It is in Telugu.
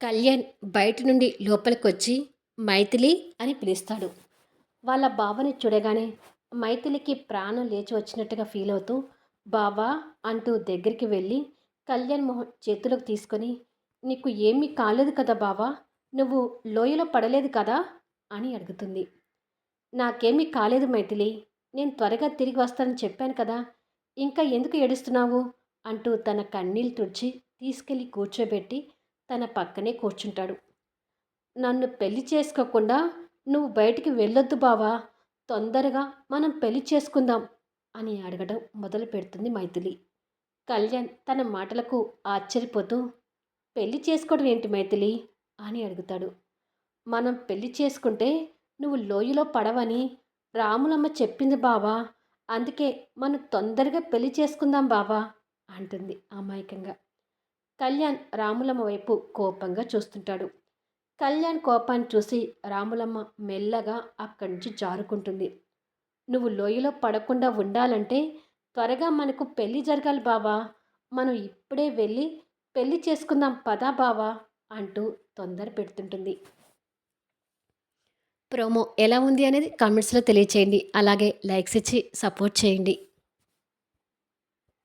కళ్యాణ్ బయట నుండి లోపలికొచ్చి మైథిలి అని పిలుస్తాడు. వాళ్ళ బావని చూడగానే మైథిలికి ప్రాణం లేచి వచ్చినట్టుగా ఫీల్ అవుతూ బావా అంటూ దగ్గరికి వెళ్ళి కళ్యాణ్ మొహం చేతులకు తీసుకొని నీకు ఏమీ కాలేదు కదా బావా? నువ్వు లోయలో పడలేదు కదా? అని అడుగుతుంది. నాకేమీ కాలేదు మైథిలి. నేను త్వరగా తిరిగి వస్తానని చెప్పాను కదా. ఇంకా ఎందుకు ఏడుస్తున్నావు? అంటూ తన కన్నీళ్ళు తుడిచి తీసుకెళ్ళి కూర్చోబెట్టి తన పక్కనే కూర్చుంటాడు. నన్ను పెళ్ళి చేసుకోకుండా నువ్వు బయటికి వెళ్ళొద్దు బావా. తొందరగా మనం పెళ్ళి చేసుకుందాం అని అడగడం మొదలు పెడుతుంది మైథిలి. కళ్యాణ్ తన మాటలకు ఆశ్చర్యపోతూ పెళ్ళి చేసుకోవడం ఏంటి మైథిలి? అని అడుగుతాడు. మనం పెళ్ళి చేసుకుంటే నువ్వు లోయలో పడవని రాములమ్మ చెప్పింది బావా. అందుకే మనం తొందరగా పెళ్ళి చేసుకుందాం బావా అంటుంది అమాయకంగా. కళ్యాణ్ రాములమ్మ వైపు కోపంగా చూస్తుంటాడు. కళ్యాణ్ కోపాన్ని చూసి రాములమ్మ మెల్లగా అక్కడి నుంచి జారుకుంటుంది. నువ్వు లోయలో పడకుండా ఉండాలంటే త్వరగా మనకు పెళ్ళి జరగాలి బావా. మనం ఇప్పుడే వెళ్ళి పెళ్ళి చేసుకుందాం పదా బావా అంటూ తొందర పెడుతుంటుంది. ప్రోమో ఎలా ఉంది అనేది కామెంట్స్లో తెలియచేయండి. అలాగే లైక్స్ ఇచ్చి సపోర్ట్ చేయండి.